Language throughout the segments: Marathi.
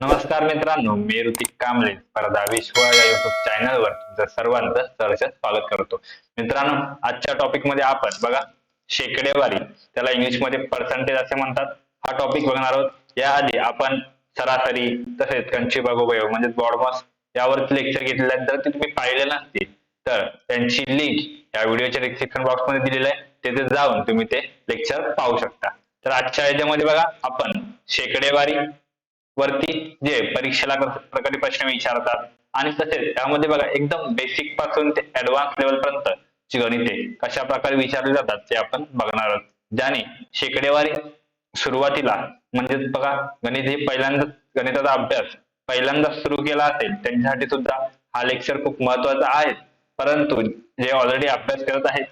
नमस्कार मित्रांनो मी ऋतिक कांबळे स्पर्धा विश्व या युट्यूब चॅनलवर तुमचं सर्वांचं सहर्ष स्वागत करतो. मित्रांनो आजच्या टॉपिकमध्ये आपण बघा शेकडेवारी त्याला इंग्लिशमध्ये पर्सेंटेज असे म्हणतात. हा टॉपिक बघणार आहोत. याआधी आपण सरासरी तसेच कंची बघूबयोग म्हणजे बॉडमॉस यावरती लेक्चर घेतलेले आहेत. जर ते तुम्ही पाहिले नसतील तर त्यांची लिंक या व्हिडिओच्या डिस्क्रिप्शन बॉक्समध्ये दिलेली आहे. तिथे जाऊन तुम्ही ते लेक्चर पाहू शकता. तर आजच्या याच्यामध्ये बघा आपण शेकडेवारी वरती जे परीक्षेला कशा प्रकारे प्रश्न विचारतात. आणि तसेच त्यामध्ये बघा एकदम बेसिकपासून ते ऍडव्हान्स लेवल पर्यंत गणिते कशा प्रकारे विचारली जातात ते आपण बघणार आहोत. ज्याने शेकडेवारी सुरुवातीला म्हणजे बघा गणित हे पहिल्यांदा गणिताचा अभ्यास पहिल्यांदा सुरू केला असेल त्यांच्यासाठी सुद्धा हा लेक्चर खूप महत्त्वाचा आहे. परंतु जे ऑलरेडी अभ्यास करत आहेत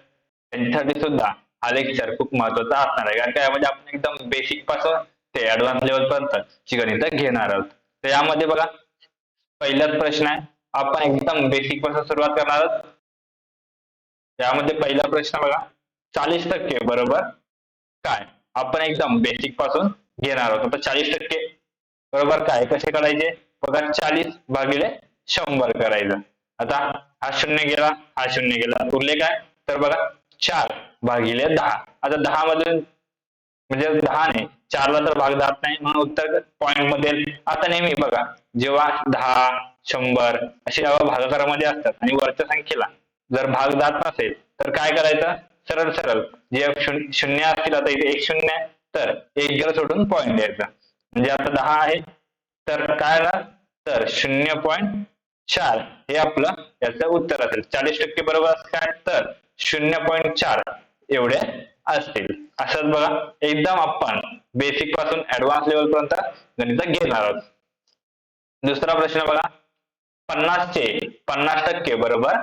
त्यांच्यासाठी सुद्धा हा लेक्चर खूप महत्त्वाचा असणार आहे. कारण काय म्हणजे आपण एकदम बेसिकपासून ते ऍडव्हान्स लेवल पर्यंत ची घेणार आहोत. तर यामध्ये बघा पहिलाच प्रश्न आहे आपण एकदम बेसिकपासून सुरुवात करणार आहोत. त्यामध्ये पहिला प्रश्न बघा चाळीस टक्के बरोबर? काय? आपण एकदम बेसिकपासून घेणार आहोत. आता चाळीस टक्के बरोबर काय? कसे करायचे? बघा चाळीस भागिले शंभर करायचं. आता हा शून्य गेला हा शून्य गेला. उरले काय? तर बघा चार भागिले दहा. आता दहा मधून म्हणजे दहाने चारला तर भाग जात नाही. म्हणून उत्तर पॉइंटमध्ये आता नेहमी बघा जेव्हा दहा शंभर असे जेव्हा भागाकारामध्ये असतात आणि वरच्या संख्येला जर भाग जात नसेल तर काय करायचं? सरळ सरळ. जे शून्य असतील आता इथे एक शून्य तर एक गेलं सोडून पॉइंट द्यायचा. म्हणजे आता दहा आहे तर काय तर शून्य पॉइंट चार हे आपलं याचं उत्तर असेल. चाळीस टक्के बरोबर असं काय? तर शून्य पॉइंट चार एवढे असतील. असंच बघा. एकदम आपण बेसिकपासून ऍडव्हान्स लेवल पर्यंत गणित घेणार आहोत. दुसरा प्रश्न बघा. पन्नासचे पन्नास टक्के बरोबर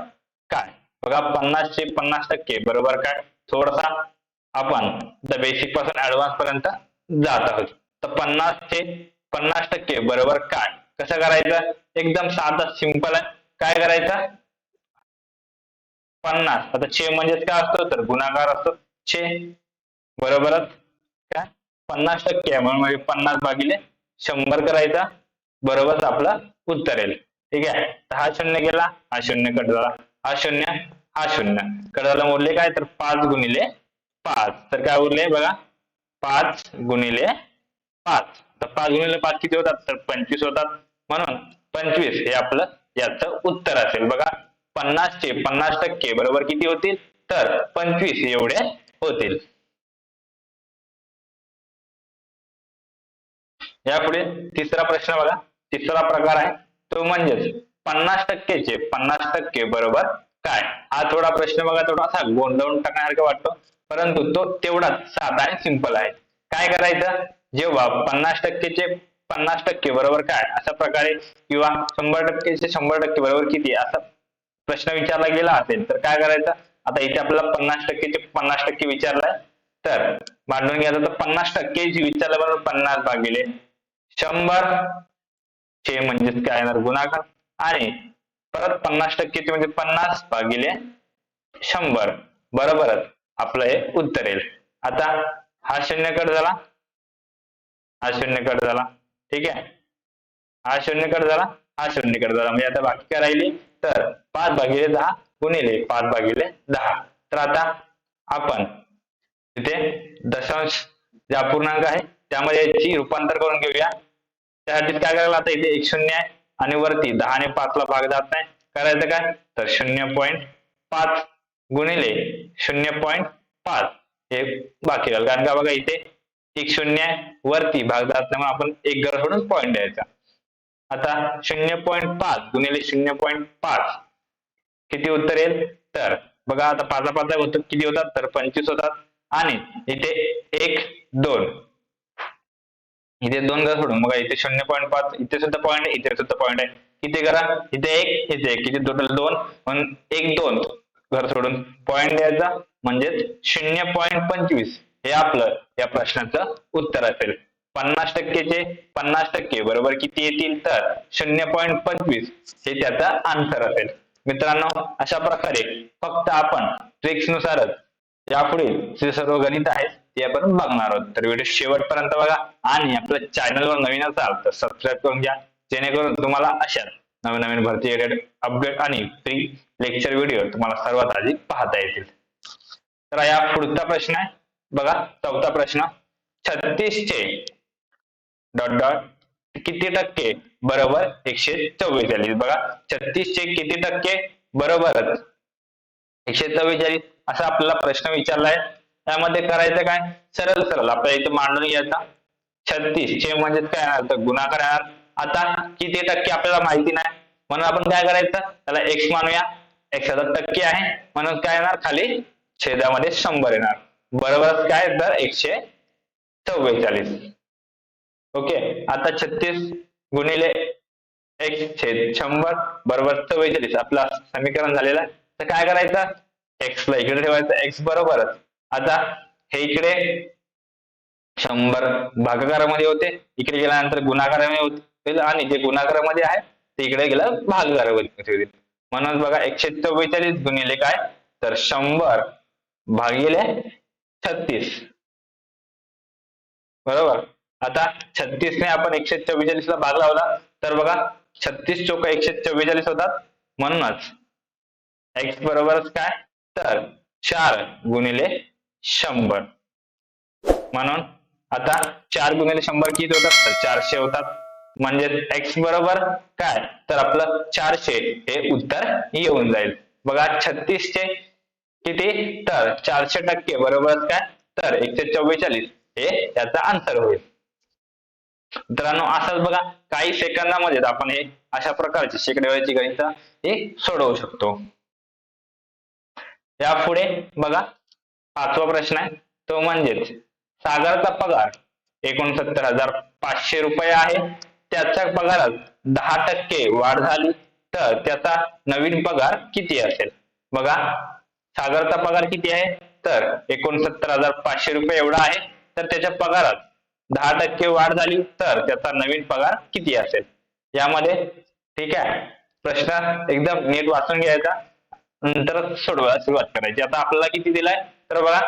काय? बघा पन्नासचे पन्नास टक्के बरोबर काय? थोडासा आपण बेसिकपासून ऍडव्हान्स पर्यंत जात आहोत. तर पन्नासचे पन्नास टक्के बरोबर काय? कसं करायचं? एकदम साधा सिंपल आहे. काय करायचं? पन्नास. आता छे म्हणजेच काय असतो? तर गुणाकार असतो. छे बरोबरच? काय पन्नास टक्के आहे म्हणून म्हणजे पन्नास भागिले शंभर करायचा. बरोबरच आपलं उत्तर येईल. ठीक आहे? तर हा शून्य गेला हा शून्य कट झाला. हा शून्य हा शून्य. कट झाला उरले काय? तर पाच गुणिले पाच. तर काय उरले बघा? पाच गुणिले पाच. तर पाच गुणिले पाच किती होतात? तर पंचवीस होतात. म्हणून पंचवीस हे आपलं याचं उत्तर असेल. बघा? पन्नासचे पन्नास टक्के बरोबर किती होतील? तर पंचवीस एवढे होतील. यापुढे तिसरा प्रश्न बघा. तिसरा प्रकार आहे तो म्हणजेच पन्नास टक्केचे पन्नास टक्के बरोबर काय? हा थोडा प्रश्न बघा थोडासा गोंधळून टाकण्यासारखा वाटतो. परंतु तो तेवढाच साधा आणि सिंपल आहे. काय करायचं? जेव्हा पन्नास टक्केचे पन्नास टक्के बरोबर काय? अशा प्रकारे किंवा शंभर टक्केचे शंभर टक्के बरोबर किती? असा प्रश्न विचारला गेला असेल तर काय करायचं? आता इथे आपल्याला पन्नास टक्केचे पन्नास टक्के विचारलाय तर मांडून घ्यायचं तर पन्नास टक्के विचारलं बरोबर पन्नास भागिले शंभर चे म्हणजेच काय येणार? गुणाकार. आणि परत पन्नास टक्केचे म्हणजे पन्नास भागिले शंभर. बरोबरच आपलं हे उत्तर येईल. आता हा शून्य कट झाला. हा शून्य कट झाला. ठीक आहे? हा शून्य कट झाला. हा शून्य कट झाला. म्हणजे आता बाकी काय राहिली? तर पाच भागिले दहा. गुणिले पाच भागिले दहा. तर आता आपण तिथे दशांश जे अपूर्णांक आहे त्यामध्ये याची रूपांतर करून घेऊया. त्यासाठी काय करायला आता इथे एक शून्य आहे आणि वरती दहा आणि पाच ला भाग जात नाही. करायचं काय? तर शून्य पॉईंट पाच गुणिले शून्य पॉईंट पाच हे बाकी राहील. कारण का बघा इथे एक शून्य आहे वरती भाग जात नाही आपण एक घर सोडून पॉईंट द्यायचा. आता शून्य पॉईंट पाच गुणिले शून्य पॉईंट पाच किती उत्तर येईल? तर बघा आता पाचा पाचा उत्तर किती होतात? तर पंचवीस होतात. आणि इथे एक दोन. इथे दोन घर सोडून बघा इथे शून्य पॉईंट पाच इथे सुद्धा पॉईंट आहे इथे सुद्धा पॉईंट आहे. किती करा इथे एक इथे एक. किती? टोटल दोन. म्हणून एक दोन घर सोडून पॉईंट द्यायचा. म्हणजेच शून्य पॉईंट पंचवीस. हे आपलं या प्रश्नाचं उत्तर असेल. पन्नास टक्केचे पन्नास टक्के. बरोबर किती येतील? तर शून्य पॉईंट पंचवीस. हे त्याचा आन्सर असेल. मित्रांनो अशा प्रकारे फक्त आपण ट्रिक्स नुसारच यापुढे जे सर्व गणित आहेत ते आपण बघणार आहोत. तर व्हिडिओ शेवटपर्यंत बघा आणि आपल्या चॅनलवर नवीन असाल तर सबस्क्राईब करून घ्या. जेणेकरून तुम्हाला अशा नवीन नवीन भरती रिलेटेड अपडेट आणि फ्री लेक्चर व्हिडिओ तुम्हाला सर्वात आधी पाहता येतील. तर या पुढचा प्रश्न आहे. बघा चौथा प्रश्न. छत्तीसचे डॉट डॉट किती टक्के? बरोबर एकशे चव्वेचाळीस बघा छत्तीस चे किती टक्के? बरोबरच. एकशे चव्वेचाळीस असा आपल्याला प्रश्न विचारलाय. त्यामध्ये करायचं काय? सरळ सरळ. आपल्याला इथे मांडून घ्यायचा. छत्तीस चे म्हणजे काय येणार तर गुणाकार येणार आता किती टक्के आपल्याला माहिती नाही? म्हणून आपण काय करायचं? त्याला एक्स मानूया. एक्स आता टक्के आहे. म्हणून काय येणार? खाली छेदामध्ये शंभर येणार. बरोबरच काय? तर एकशे चव्वेचाळीस ओके आता छत्तीस गुणिले एक्स छेद शंभर बरोबर चव्वेचाळीस. आपला समीकरण झालेलं आहे. तर काय करायचं? एक्स ला इकडे ठेवायचं. एक्स बरोबरच. आता हे इकडे शंभर भागाकारामध्ये होते. इकडे गेल्यानंतर गुणाकारामध्ये होते. आणि जे गुणाकारामध्ये आहे ते इकडे गेलं भागाकारामध्ये होते म्हणून बघा एकशे चव्वेचाळीस गुणिले काय? तर शंभर भागिले छत्तीस. बरोबर? आता छत्तीस ने आपण एकशे चव्वेचाळीस ला भाग लावला. तर बघा छत्तीस चौक एकशे चव्वेचाळीस होतात. म्हणूनच एक्स बरोबरच काय? तर चार गुणिले शंभर. म्हणून आता चार गुणिले शंभर किती होतात? तर चारशे होतात. म्हणजे एक्स बरोबर काय? तर आपलं चारशे हे उत्तर येऊन जाईल. बघा छत्तीस चे किती? तर चारशे टक्के. बरोबरच काय? तर एकशे चव्वेचाळीस. हे याचा आन्सर होईल. मित्रांनो असंच बघा काही सेकंदामध्ये आपण हे अशा प्रकारची शेकडेवाळीची गणित हे सोडवू शकतो. यापुढे बघा पाचवा प्रश्न आहे तो म्हणजेच सागरचा पगार एकोणसत्तर हजार पाचशे रुपये आहे. त्याच्या पगारात दहा टक्के वाढ झाली तर त्याचा नवीन पगार किती असेल? बघा सागरचा पगार किती आहे? तर एकोणसत्तर हजार पाचशे रुपये एवढा आहे तर त्याच्या पगारात दहा टक्के वाढ झाली तर त्याचा नवीन पगार किती असेल? यामध्ये ठीक आहे. प्रश्न एकदम नीट वाचून घ्यायचा. नंतर सोडवायला सुरुवात करायची. आता आपल्याला किती दिलाय? तर बघा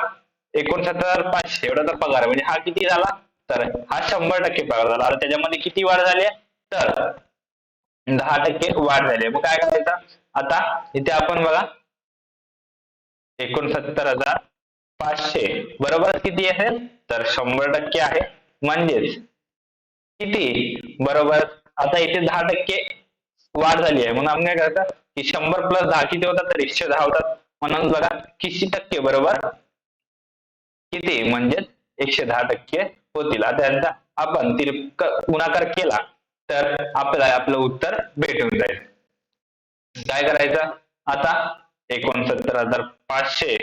एकोणसत्तर पाचशे एवढा तर पगार म्हणजे हा किती झाला? तर हा शंभर टक्के पगार झाला. आणि त्याच्यामध्ये किती वाढ झाली आहे? तर दहा टक्के वाढ झाली आहे. मग काय करायचं? आता इथे आपण बघा एकोणसत्तर हजार पाचशे. बरोबर किती असेल? तर शंभर टक्के आहे. म्हणजेच किती? बरोबर. आता इथे दहा टक्के वाढ झाली आहे. म्हणून आपण काय करायचं की शंभर प्लस दहा किती होतात तर एकशे दहा होतात. म्हणून बघा किती टक्के बरोबर? किती? म्हणजेच एकशे दहा टक्के होतील. आता यांचा आपण तिरक गुणाकार केला तर आपल्याला आपलं उत्तर भेटून जाईल. काय करायचं? आता एकोणसत्तर हजार पाचशे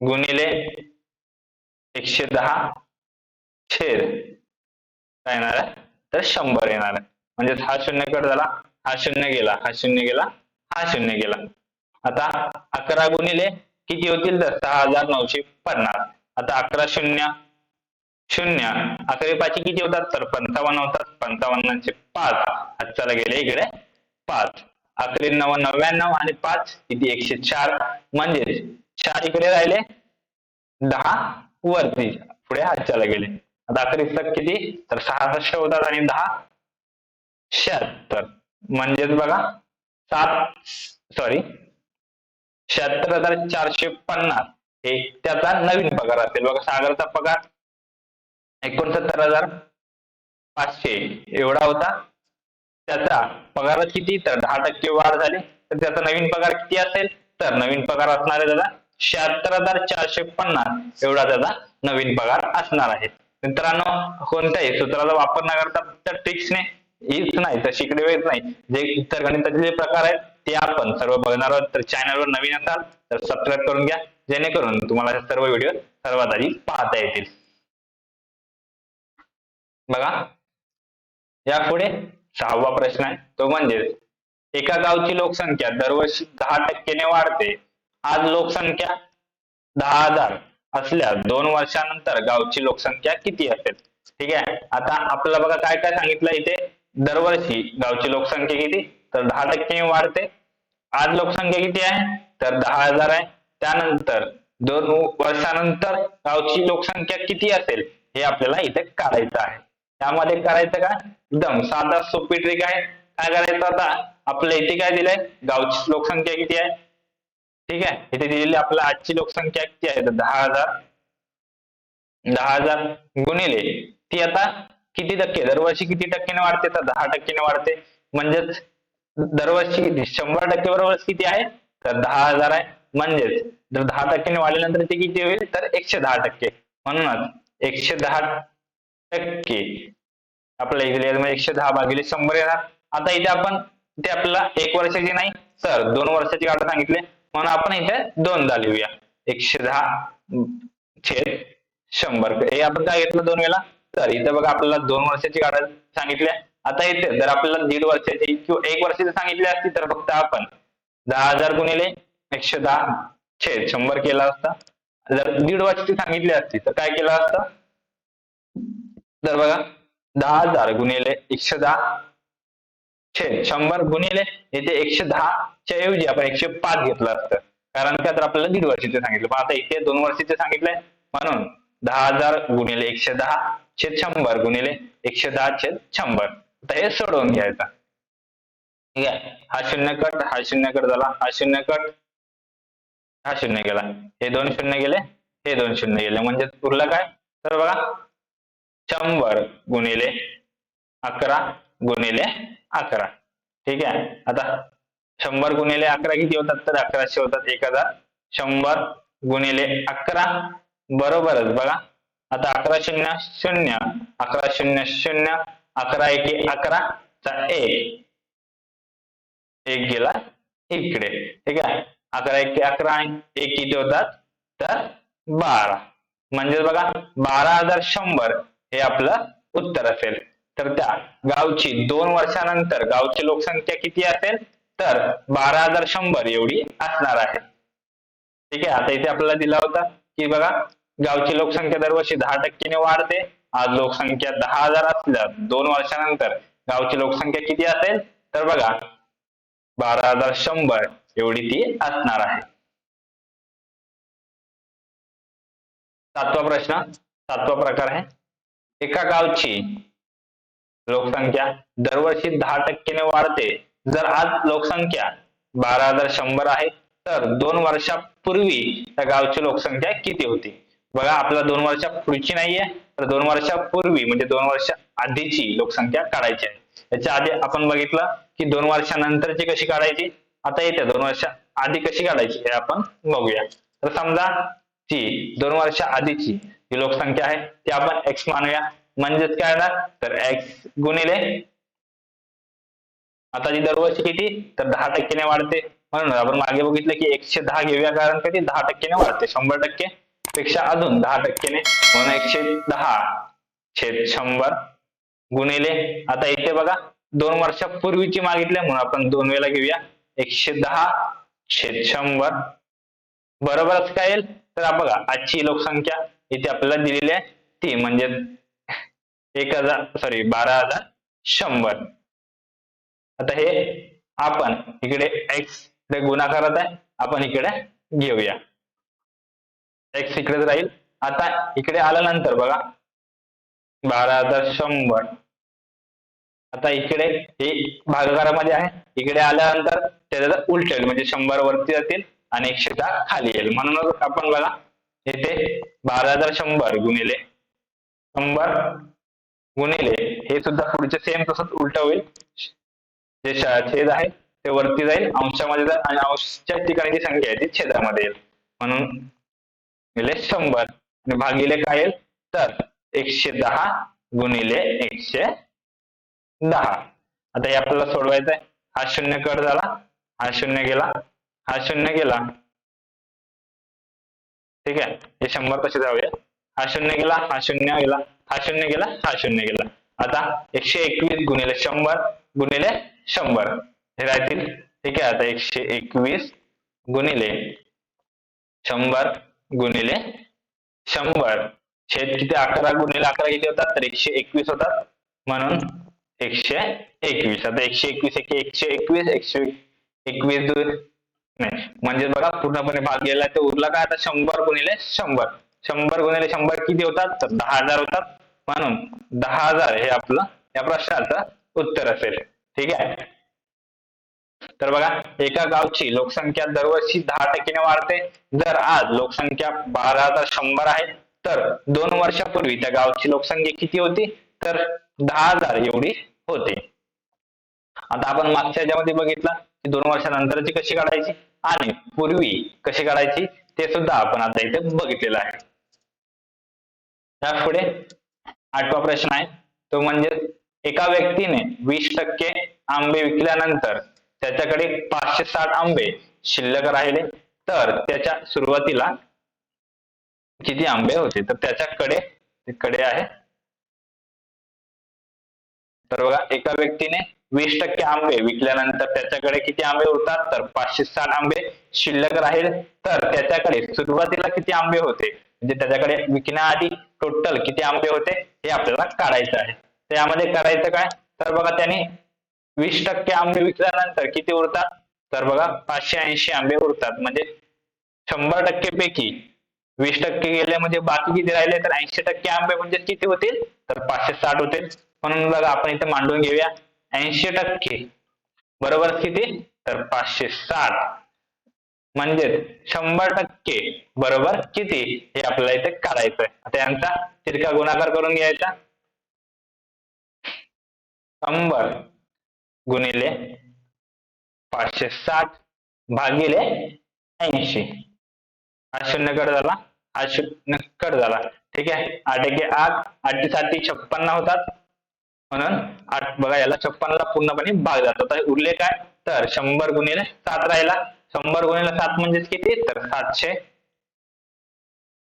गुणिले एकशे दहा छेद काय येणार आहे? तर शंभर येणार आहे. म्हणजेच हा शून्य कट झाला हा शून्य गेला हा शून्य गेला हा शून्य गेला. आता अकरा गुणिले किती होतील तर सहा हजार नऊशे पन्नास. आता अकरा शून्य शून्य. अकरा पाचशे किती होतात? तर पंचावन्न होतात. पंचावन्नचे पाच. हातच्याला गेले इकडे पाच. अकरा नव नव्याण्णव आणि पाच किती? एकशे चार. म्हणजेच चार इकडे राहिले दहा. वरती म्हणजे पुढे हातच्याला गेले. आता अकरा किती? तर सहासष्ट होतात आणि दहा? शहात्तर. म्हणजेच बघा सात सॉरी शहात्तर हजार चारशे पन्नास. हे त्याचा नवीन पगार असेल. बघा सागरचा पगार एकोणसत्तर हजार पाचशे. एवढा होता. त्याचा पगार किती? तर दहा टक्के वाढ झाली. तर त्याचा नवीन पगार किती असेल? तर नवीन पगार असणार आहे त्याचा शहात्तर हजार चारशे पन्नास एवढा त्याचा नवीन पगार असणार आहे. मित्रांनो कोणत्याही सूत्राचा वापर न करता फक्त ट्रिक्सने हीच नाही तर शिकडे वेळच नाही. जे इतर गणिताचे जे प्रकार आहेत ते आपण सर्व बघणार आहोत. तर चॅनलवर नवीन असाल तर सबस्क्राईब करून घ्या. जेणेकरून तुम्हाला सर्व व्हिडिओ सर्वात आधी पाहता येतील. बघा. यापुढे सहावा प्रश्न आहे. तो म्हणजे एका गावची लोकसंख्या दरवर्षी दहा टक्क्याने वाढते. आज लोकसंख्या दहा हजार असल्यास दोन वर्षानंतर गावची लोकसंख्या किती असेल? ठीक आहे? आता आपल्याला बघा काय काय सांगितलं इथे? दरवर्षी गावची लोकसंख्या किती? तर दहा टक्के वाढते. आज लोकसंख्या किती आहे? तर दहा हजार आहे. त्यानंतर दोन वर्षानंतर गावची लोकसंख्या किती असेल? हे आपल्याला इथे काढायचं आहे. त्यामध्ये करायचं का? एकदम साधा सोपी ट्रिक आहे. काय करायचं आता? आपल्या इथे काय दिलंय? गावची लोकसंख्या किती आहे? ठीक आहे? इथे दिलेली आपल्या आजची लोकसंख्या किती आहे? तर दहा हजार. दहा हजार गुणिले ती आता किती टक्के? दरवर्षी किती टक्क्याने वाढते? तर दहा टक्क्याने वाढते. म्हणजेच दरवर्षी किती शंभर टक्के बरोबर किती आहे? तर दहा हजार आहे. म्हणजेच जर दहा टक्क्याने वाढल्यानंतर ते किती होईल? तर एकशे दहा टक्के. म्हणूनच एकशे दहा टक्के. आपल्या इकडे म्हणजे एकशे दहा भागिले शंभर येणार. आता इथे आपण ते आपल्याला एक वर्षाची नाही तर दोन वर्षाची काढा सांगितले. म्हणून आपण इथे दोनदा लिहूया. एकशे दहा छेद शंभर. हे आपण काय घेतलं दोन वेळा तर इथे बघा आपल्याला दोन वर्षाची काढा सांगितली आता इथे जर आपल्याला दीड वर्षाची किंवा एक वर्षाची सांगितली असती तर फक्त आपण दहा हजार गुणिले एकशे दहा छेद शंभर केला असता. जर दीड वर्षाची सांगितली असती तर काय केलं असतं? तर बघा दहा हजार गुणिले एकशे दहा छेद शंभर गुणिले इथे एकशे दहा च्या ऐवजी आपण एकशे पाच घेतलं असतं. कारण का तर आपल्याला दीड वर्षाचे सांगितलं. पण आता इथे दोन वर्षाचे सांगितलंय. म्हणून दहा हजार गुणिले एकशे दहा छेद शंभर गुणिले एकशे दहा छेद शंभर. हे सोडवून घ्यायचं. ठीक आहे? हा शून्य कट हा शून्य कट झाला. हा शून्य कट हा शून्य गेला हे दोन शून्य गेले हे दोन शून्य गेले. म्हणजे उरलं काय? तर बघा शंभर गुणिले अकरा गुणिले अकरा. ठीक आहे? आता शंभर गुणिले अकरा किती होतात तर अकराशे होतात एक हजार शंभर गुणिले अकरा बरोबरच बघा. आता अकरा शून्य शून्य अकरा शून्य शून्य अकरा एक अकरा चा एक. एक गेला इकडे. ठीक आहे? अकरा एक अकरा आणि एक किती होतात? तर बारा. म्हणजे बघा बारा हजार शंभर हे आपलं उत्तर असेल. तर त्या गावची दोन वर्षानंतर गावची लोकसंख्या किती असेल? तर बारा हज़ार शंभर एवढी असणार आहे. ठीक आहे, आता इथे आपल्याला दिला होता की बघा, गावची लोकसंख्या दरवर्षी दहा टक्क्याने वाढते. आज लोकसंख्या दहा हज़ार असल्या, दोन वर्षानंतर गावची लोकसंख्या किती असेल? तर बघा, बारा हज़ार शंभर एवढी ती असणार आहे. सातवा प्रश्न, सातवा प्रकार आहे. एका गावची लोकसंख्या दरवर्षी दहा टक्क्याने वाढते. जर आज लोकसंख्या बारा हजार शंभर आहे तर दोन वर्षापूर्वी त्या गावची लोकसंख्या किती होती? बघा आपल्या दोन वर्षापूर्वीची नाहीये तर दोन वर्षापूर्वी म्हणजे दोन वर्ष आधीची लोकसंख्या काढायची आहे. याच्या आधी आपण बघितलं की दोन वर्षानंतरची कशी काढायची? आता येते दोन वर्ष आधी कशी काढायची हे आपण बघूया. तर समजा ती दोन वर्ष आधीची जी लोकसंख्या आहे ती आपण एक्स मानूया. म्हणजेच काय तर एक्स गुणिले आता जी दरवर्षी किती? तर दहा टक्क्याने वाढते. म्हणून आपण मागे बघितलं की एकशे दहा घेऊया कारण कधी? दहा टक्क्याने वाढते. शंभर टक्के पेक्षा अजून दहा टक्क्याने. म्हणून एकशे दहा छेद शंभर गुणिले आता इथे बघा दोन वर्षापूर्वीची मागितली म्हणून आपण दोन वेळा घेऊया. एकशे दहा छेद शंभर. बरोबरच काय येईल? तर बघा आजची लोकसंख्या इथे आपल्याला दिलेली आहे. ती म्हणजे एक हजार सॉरी बारा हजार शंभर. आता हे आपण इकडे एक्स गुणाकारात आहे आपण इकडे घेऊया. एक्स इकडेच राहील. आता इकडे आल्यानंतर बघा. बारा हजार शंभर. आता इकडे हे भागाकारामध्ये आहे. इकडे आल्यानंतर त्याच्या उलट येईल. म्हणजे शंभर वरती जातील आणि एकशे दहा खाली येईल. म्हणूनच आपण बघा येथे बारा हजार शंभर गुणिले शंभर गुणिले हे सुद्धा पुढचे सेम तसंच उलट होईल. जे छेद आहे ते वरती जाईल. अंशामध्ये जाईल आणि अंशच्या ठिकाणी जी संख्या आहे ती छेदामध्ये येईल. म्हणून गुणिले शंभर. आणि भागिले काय येईल? तर एकशे दहा गुणिले एकशे दहा. आता हे आपल्याला सोडवायचं आहे हा शून्य कट झाला. हा शून्य गेला. हा शून्य गेला. ठीक आहे. हे शंभर कसे जाऊया? हा शून्य गेला हा शून्य गेला हा शून्य गेला हा शून्य गेला. आता एकशे एकवीस गुणिले शंभर गुणिले शंभर. हे राहतील. ठीक आहे आता एकशे एकवीस गुणिले शंभर गुणिले शंभर. छेद किती? अकरा गुणिले अकरा किती होतात? तर एकशे एकवीस होतात. म्हणून एकशे एकवीस. आता एकशे एकवीस एक एकशे एकवीस एकशे एकवीस नाही. म्हणजे बघा पूर्णपणे भाग गेला तर उरला काय? आता शंभर गुणिले शंभर. शंभर गुणिले शंभर किती होतात? तर दहा हजार होतात. म्हणून दहा हजार हे आपलं या प्रश्नाचं उत्तर असेल. ठीक आहे? तर बघा एका गावची लोकसंख्या दरवर्षी दहा टक्क्याने वाढते. जर आज लोकसंख्या बारा हजार शंभर आहे तर दोन वर्षापूर्वी त्या गावची लोकसंख्या किती होती? तर दहा हजार एवढी होते. आता आपण मागच्या याच्यामध्ये बघितलं की दोन वर्षानंतरची कशी काढायची आणि पूर्वी कशी काढायची ते सुद्धा आपण आता इथे बघितलेलं आहे. त्यापुढे आठवा प्रश्न आहे तो म्हणजे एका व्यक्तीने वीस टक्के आंबे विकल्यानंतर त्याच्याकडे पाचशे साठ आंबे शिल्लक राहिले. तर त्याच्या सुरुवातीला किती आंबे होते? तर त्याच्याकडे कडे आहे. तर बघा एका व्यक्तीने वीस टक्के आंबे विकल्यानंतर त्याच्याकडे किती आंबे उरतात तर पाचशे साठ आंबे शिल्लक राहील. तर त्याच्याकडे सुरुवातीला किती आंबे होते? म्हणजे त्याच्याकडे विकण्याआधी टोटल किती आंबे होते? हे आपल्याला काढायचं आहे. तर यामध्ये करायचं काय? तर बघा त्याने वीस टक्के आंबे विकल्यानंतर किती उरतात? तर बघा पाचशे ऐंशी आंबे उरतात. म्हणजे शंभर टक्के पैकी वीस टक्के गेले म्हणजे बाकी किती राहिले? तर ऐंशी टक्के आंबे म्हणजे किती होतील? तर पाचशे साठ होतील. म्हणून बघा आपण इथे मांडून घेऊया. ऐंशी टक्के. बरोबर किती? तर पाचशे साठ. म्हणजे शंभर टक्के. बरोबर किती? हे आपल्याला इथे काढायचं आहे आता यांचा तिरका गुणाकार करून घ्यायचा. शंभर गुणिले पाचशे साठ भागिले ऐंशी. हा शून्य कट झाला. हा शून्य कट झाला. ठीक आहे? आठ एके आठ. आठसाठी छप्पन्न होतात. म्हणून आठ बघा याला छप्पनला पूर्णपणे भाग जातो. तर उरले काय? तर शंभर गुणिले सात राहिला. शंभर गुणिले सात म्हणजेच किती? तर सातशे.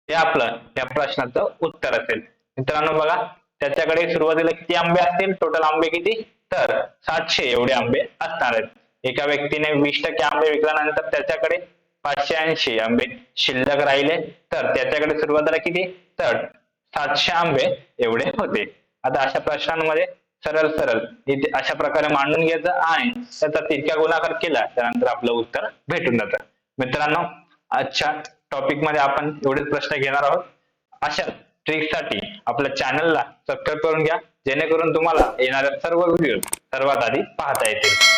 हे आपलं या प्रश्नाचं उत्तर असेल. मित्रांनो बघा त्याच्याकडे सुरुवातीला किती आंबे असतील? टोटल आंबे किती? तर सातशे एवढे आंबे असणार आहेत. एका व्यक्तीने वीस टक्के आंबे विकल्यानंतर त्याच्याकडे पाचशे ऐंशी आंबे शिल्लक राहिले. तर त्याच्याकडे सुरुवातीला किती? तर सातशे आंबे एवढे होते. आता अशा प्रश्नांमध्ये सरळ सरळ इथे अशा प्रकारे मांडून घ्यायचं आणि त्याचा तिरक्या गुणाकार केला त्यानंतर आपलं उत्तर भेटून जातं. मित्रांनो आजच्या टॉपिकमध्ये आपण एवढेच प्रश्न घेणार आहोत. अशा ट्रिकसाठी आपल्या चॅनलला सबस्क्राईब करून घ्या जेणेकरून तुम्हाला येणाऱ्या सर्व व्हिडिओ सर्वात आधी पाहता येतील.